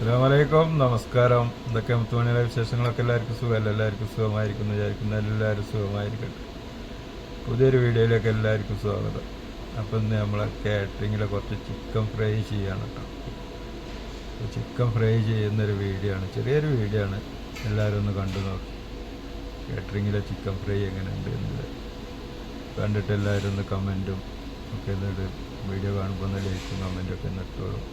അസ്സാമലൈക്കും നമസ്കാരം. ഇതൊക്കെ മുത്തുമണിയുടെ വിശേഷങ്ങളൊക്കെ എല്ലാവർക്കും സുഖമല്ല? എല്ലാവർക്കും സുഖമായിരിക്കുന്നു വിചാരിക്കുന്നു. എല്ലാവരും സുഖമായിരിക്കട്ടെ. പുതിയൊരു വീഡിയോയിലേക്ക് എല്ലാവർക്കും സ്വാഗതം. അപ്പം ഇന്ന് നമ്മൾ കാറ്ററിങ്ങിൽ കുറച്ച് ചിക്കൻ ഫ്രൈ ചെയ്യാണ് കേട്ടോ ചിക്കൻ ഫ്രൈ ചെയ്യുന്നൊരു വീഡിയോ ആണ്. ചെറിയൊരു വീഡിയോ ആണ്. എല്ലാവരും ഒന്ന് കണ്ടു നോക്കി. കാറ്ററിങ്ങിലെ ചിക്കൻ ഫ്രൈ എങ്ങനെയുണ്ട് എന്നത് കണ്ടിട്ട് എല്ലാവരും ഒന്ന് കമന്റും ഒക്കെ എന്നിട്ട് വീഡിയോ കാണുമ്പോൾ ഒന്ന് ലൈക്കും കമന്റും ഒക്കെ എന്നിട്ടോളും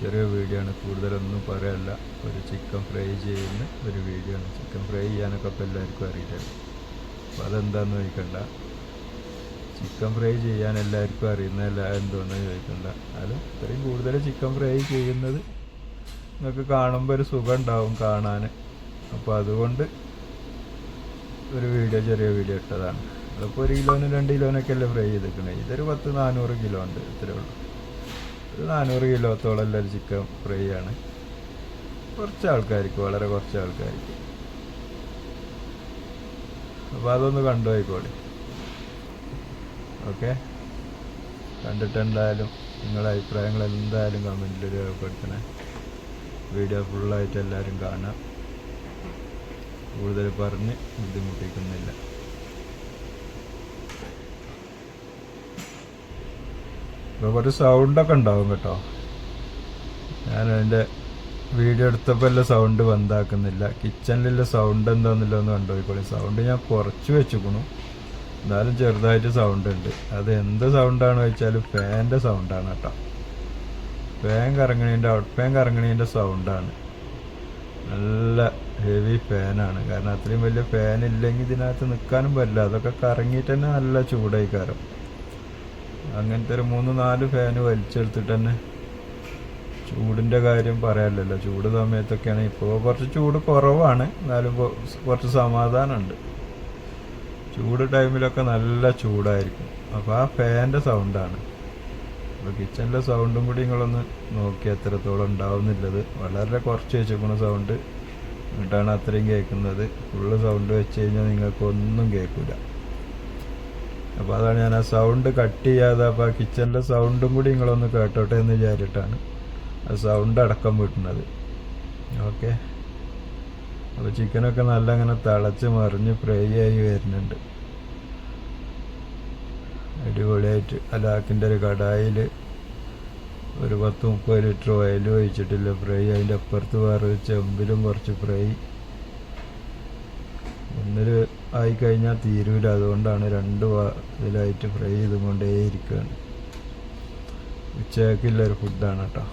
ചെറിയ വീഡിയോ ആണ് കൂടുതലൊന്നും പറയല്ല. ഒരു ചിക്കൻ ഫ്രൈ ചെയ്യുന്ന ഒരു വീഡിയോ ആണ് ചിക്കൻ ഫ്രൈ ചെയ്യാനൊക്കെ ഇപ്പോൾ എല്ലാവർക്കും അറിയില്ല? അപ്പോൾ അതെന്താണെന്ന് ചോദിക്കണ്ട. ചിക്കൻ ഫ്രൈ ചെയ്യാൻ എല്ലാവർക്കും അറിയുന്നതല്ല എന്തോന്ന് ചോദിക്കണ്ട. അത് ഇത്രയും കൂടുതൽ ചിക്കൻ ഫ്രൈ ചെയ്യുന്നത് നിങ്ങൾക്ക് കാണുമ്പോൾ ഒരു സുഖം ഉണ്ടാവും കാണാൻ അപ്പോൾ അതുകൊണ്ട് ഒരു വീഡിയോ ചെറിയ വീഡിയോ ഇട്ടതാണ്. അതിപ്പോൾ ഒരു കിലോന് രണ്ട് കിലോനൊക്കെ അല്ലേ ഫ്രൈ ചെയ്തിരിക്കണേ. ഇതൊരു പത്ത് നാനൂറ് കിലോ ഉണ്ട്. ഇത്രേ ഉള്ളൂ. ഒരു നാനൂറ് കിലോത്തോളം ഉള്ള ഒരു ചിക്കൻ ഫ്രൈ ആണ്. കുറച്ച് ആൾക്കാർക്ക് വളരെ കുറച്ച് ആൾക്കാർക്ക്. അപ്പോൾ അതൊന്ന് കണ്ടു ആയിക്കോളി. ഓക്കെ? കണ്ടിട്ടെന്തായാലും നിങ്ങളുടെ അഭിപ്രായങ്ങൾ എന്തായാലും കമന്റിൽ രേഖപ്പെടുത്തണേ. വീഡിയോ ഫുള്ളായിട്ട് എല്ലാവരും കാണാം കൂടുതൽ പറഞ്ഞ് ബുദ്ധിമുട്ടിക്കുന്നില്ല. കുറച്ച് സൗണ്ടൊക്കെ ഉണ്ടാവും കേട്ടോ. ഞാൻ അതിന്റെ വീഡിയോ എടുത്തപ്പോൾ എല്ലാം സൗണ്ട് ബന്ധാക്കുന്നില്ല കിച്ചണിലുള്ള സൗണ്ട് എന്താണെന്നില്ല ഒന്ന് കണ്ടുപോയിക്കോളി. സൗണ്ട് ഞാൻ കുറച്ച് വെച്ചുക്കണു. എന്നാലും ചെറുതായിട്ട് സൗണ്ട് ഉണ്ട്. അത് എന്ത് സൗണ്ടാണെന്ന് വെച്ചാൽ ഫാന്റെ സൗണ്ടാണ് കേട്ടോ. ഫാൻ കറങ്ങണീന്റെ ഔട്ട് ഫാൻ കറങ്ങണീന്റെ സൗണ്ടാണ് നല്ല ഹെവി ഫാനാണ് കാരണം അത്രയും വലിയ ഫാൻ ഇല്ലെങ്കിൽ ഇതിനകത്ത് നിൽക്കാനും പറ്റില്ല. അതൊക്കെ കറങ്ങിയിട്ട് തന്നെ നല്ല ചൂടായി കയറും. അങ്ങനത്തെ ഒരു മൂന്ന് നാല് ഫാന് വലിച്ചെടുത്തിട്ട് തന്നെ ചൂടിന്റെ കാര്യം പറയാനല്ലോ ചൂട് സമയത്തൊക്കെയാണ് ഇപ്പോൾ കുറച്ച് ചൂട് കുറവാണ്. എന്നാലും കുറച്ച് സമാധാനമുണ്ട്. ചൂട് ടൈമിലൊക്കെ നല്ല ചൂടായിരിക്കും. അപ്പോൾ ആ ഫാന്റെ സൗണ്ടാണ് അപ്പോൾ കിച്ചണിലെ സൗണ്ടും കൂടി നിങ്ങളൊന്ന് നോക്കി എത്രത്തോളം ഉണ്ടാവുന്നില്ലത് വളരെ കുറച്ച് വെച്ചേക്കുന്ന സൗണ്ട് എന്നിട്ടാണ് അത്രയും കേൾക്കുന്നത്. ഫുള്ള് സൗണ്ട് വെച്ച് കഴിഞ്ഞാൽ നിങ്ങൾക്ക് ഒന്നും കേൾക്കില്ല അപ്പോൾ അതാണ് ഞാൻ ആ സൗണ്ട് കട്ട് ചെയ്യാതെ അപ്പോൾ ആ കിച്ചണിലെ സൗണ്ടും കൂടി നിങ്ങളൊന്ന് കേട്ടോട്ടെ എന്ന് വിചാരിച്ചിട്ടാണ് ആ സൗണ്ട് അടക്കം വിട്ടുന്നത് ഓക്കെ അപ്പോൾ ചിക്കനൊക്കെ നല്ല അങ്ങനെ തിളച്ച് മറിഞ്ഞ് ഫ്രൈ ആയി വരുന്നുണ്ട്. അടിപൊളിയായിട്ട്. അലാക്കിന്റെ ഒരു കടായിൽ ഒരു പത്ത് മുപ്പത് ലിറ്റർ ഓയിൽ ഒഴിച്ചിട്ടില്ല. ഫ്രൈ അതിന്റെ അപ്പുറത്ത് വേറെ ചെമ്പിലും കുറച്ച് ഫ്രൈ ഒന്നിൽ ആയിക്കഴിഞ്ഞാൽ തീരൂല. അതുകൊണ്ടാണ് രണ്ട് ഇതിലായിട്ട് ഫ്രൈ ചെയ്തുകൊണ്ടേ ഇരിക്കുകയാണ് ഉച്ചയ്ക്കുള്ളൊരു ഫുഡാണ് കേട്ടോ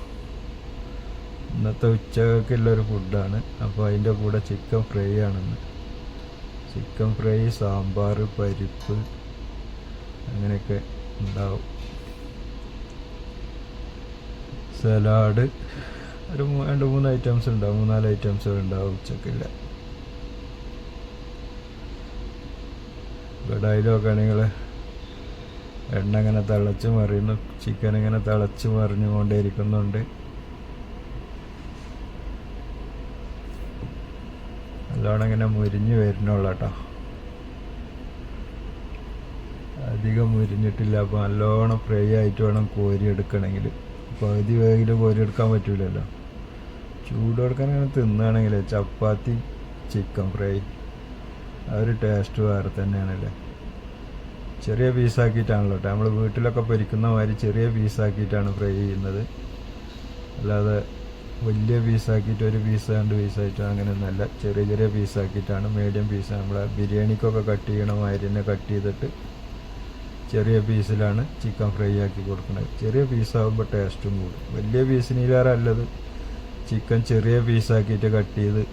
ഇന്നത്തെ ഉച്ചയ്ക്കുള്ളൊരു ഫുഡാണ് അപ്പോൾ അതിന്റെ കൂടെ ചിക്കൻ ഫ്രൈ ആണെന്ന്. ചിക്കൻ ഫ്രൈ സാമ്പാർ പരിപ്പ് അങ്ങനെയൊക്കെ ഉണ്ടാവും. സലാഡ് ഒരു രണ്ട് മൂന്ന് ഐറ്റംസ് ഉണ്ടാവും. മൂന്നാൽ ഐറ്റംസ് ഉണ്ടാവും ഉച്ചക്കില്ല കടായിലൊക്കെ ആണെങ്കിൽ എണ്ണ ഇങ്ങനെ തിളച്ച് മറിയുന്നു ചിക്കൻ ഇങ്ങനെ തിളച്ച് മറിഞ്ഞുകൊണ്ടേയിരിക്കുന്നുണ്ട് നല്ലോണം ഇങ്ങനെ മുരിഞ്ഞ് വരുന്നുള്ളൂ കേട്ടോ. അധികം മുരിഞ്ഞിട്ടില്ല അപ്പോൾ നല്ലോണം ഫ്രൈ ആയിട്ട് വേണം കോരി എടുക്കണമെങ്കിൽ പകുതി വേഗിൽ കോരി എടുക്കാൻ പറ്റൂലല്ലോ. ചൂട് കൊടുക്കാൻ അങ്ങനെ തിന്നുകയാണെങ്കിൽ ചപ്പാത്തി ചിക്കൻ ഫ്രൈ ആ ഒരു ടേസ്റ്റ് വേറെ തന്നെയാണല്ലേ. ചെറിയ പീസാക്കിയിട്ടാണല്ലോ നമ്മൾ വീട്ടിലൊക്കെ പൊരിക്കുന്ന മാതിരി ചെറിയ പീസാക്കിയിട്ടാണ് ഫ്രൈ ചെയ്യുന്നത്. അല്ലാതെ വലിയ പീസാക്കിയിട്ട് ഒരു പീസ് രണ്ട് പീസായിട്ടോ അങ്ങനെയൊന്നുമല്ല. ചെറിയ ചെറിയ പീസാക്കിയിട്ടാണ് മീഡിയം പീസ് നമ്മളെ ബിരിയാണിക്കൊക്കെ കട്ട് ചെയ്യണ മാതിരി തന്നെ കട്ട് ചെയ്തിട്ട് ചെറിയ പീസിലാണ് ചിക്കൻ ഫ്രൈ ആക്കി കൊടുക്കുന്നത്. ചെറിയ പീസാകുമ്പോൾ ടേസ്റ്റും കൂടും. വലിയ പീസിനിലേറെ നല്ലത് ചിക്കൻ ചെറിയ പീസാക്കിയിട്ട് കട്ട് ചെയ്ത്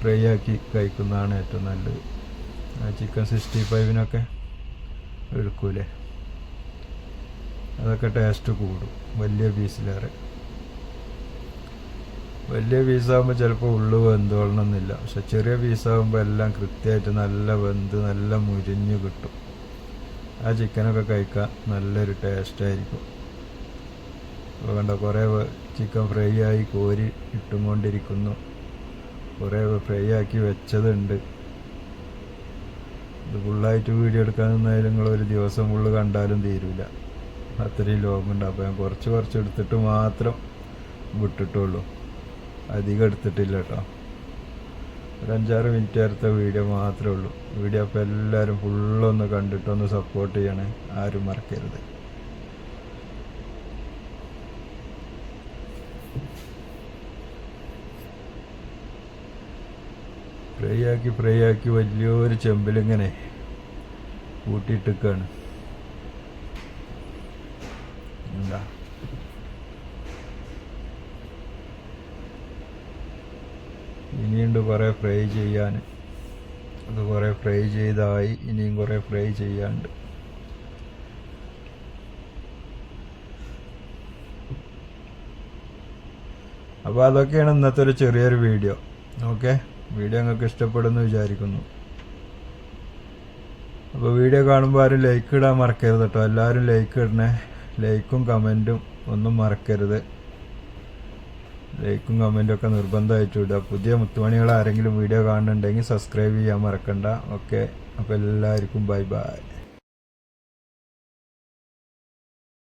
ഫ്രൈ ആക്കി കഴിക്കുന്നതാണ് ഏറ്റവും നല്ലത്. ചിക്കൻ സിക്സ്റ്റി ഫൈവിനൊക്കെ എടുക്കൂലേ? അതൊക്കെ ടേസ്റ്റ് കൂടും. വലിയ പീസിലേറെ. വലിയ പീസാകുമ്പോൾ ചിലപ്പോൾ ഉള്ളു വെന്തോളണമെന്നില്ല പക്ഷെ ചെറിയ പീസാകുമ്പോൾ എല്ലാം കൃത്യമായിട്ട് നല്ല വെന്ത് നല്ല മുരിഞ്ഞ് കിട്ടും. ആ ചിക്കനൊക്കെ കഴിക്കാൻ നല്ലൊരു ടേസ്റ്റായിരിക്കും അപ്പോൾ കണ്ട കുറേ ചിക്കൻ ഫ്രൈ ആയി കോരി ഇട്ടും കൊണ്ടിരിക്കുന്നു. കുറേ ഫ്രൈ ആക്കി വെച്ചതുണ്ട്. ഇത് ഫുള്ളായിട്ട് വീഡിയോ എടുക്കാൻ നിന്നാലും നിങ്ങൾ ഒരു ദിവസം ഫുള്ള് കണ്ടാലും തീരില്ല അത്രയും ലോങ് ഉണ്ട്. അപ്പോൾ ഞാൻ കുറച്ച് കുറച്ച് എടുത്തിട്ട് മാത്രം വിട്ടിട്ടുള്ളൂ. അധികം എടുത്തിട്ടില്ല കേട്ടോ. ഒരു അഞ്ചാറ് മിനിറ്റ് നേരത്തെ വീഡിയോ മാത്രമേ ഉള്ളൂ. വീഡിയോ അപ്പോൾ എല്ലാവരും ഫുള്ളൊന്ന് കണ്ടിട്ടൊന്ന് സപ്പോർട്ട് ചെയ്യണേ. ആരും മറക്കരുത്. ഫ്രൈ ആക്കി ഫ്രൈ ആക്കി വലിയൊരു ചെമ്പിലിങ്ങനെ കൂട്ടിയിട്ടിക്കാണ്. എന്താ? ഇനിയുണ്ട് കുറേ ഫ്രൈ ചെയ്യാൻ അത് കുറേ ഫ്രൈ ചെയ്തായി ഇനിയും കുറേ ഫ്രൈ ചെയ്യാണ്ട് അപ്പോൾ അതൊക്കെയാണ് ഇന്നത്തെ ഒരു ചെറിയൊരു വീഡിയോ. ഓക്കെ? വീഡിയോ നിങ്ങൾക്ക് ഇഷ്ടപ്പെടുന്നു വിചാരിക്കുന്നു. അപ്പോൾ വീഡിയോ കാണുമ്പോൾ ആരും ലൈക്ക് ഇടാൻ മറക്കരുത് കേട്ടോ എല്ലാവരും ലൈക്ക് ഇടണേ. ലൈക്കും കമന്റും ഒന്നും മറക്കരുത്. ലൈക്കും കമന്റും ഒക്കെ നിർബന്ധമായിട്ട് ഇടുക പുതിയ മുത്തുമണികൾ ആരെങ്കിലും വീഡിയോ കാണുന്നുണ്ടെങ്കിൽ സബ്സ്ക്രൈബ് ചെയ്യാൻ മറക്കണ്ട. ഓക്കെ അപ്പോൾ എല്ലാവർക്കും ബൈ ബൈ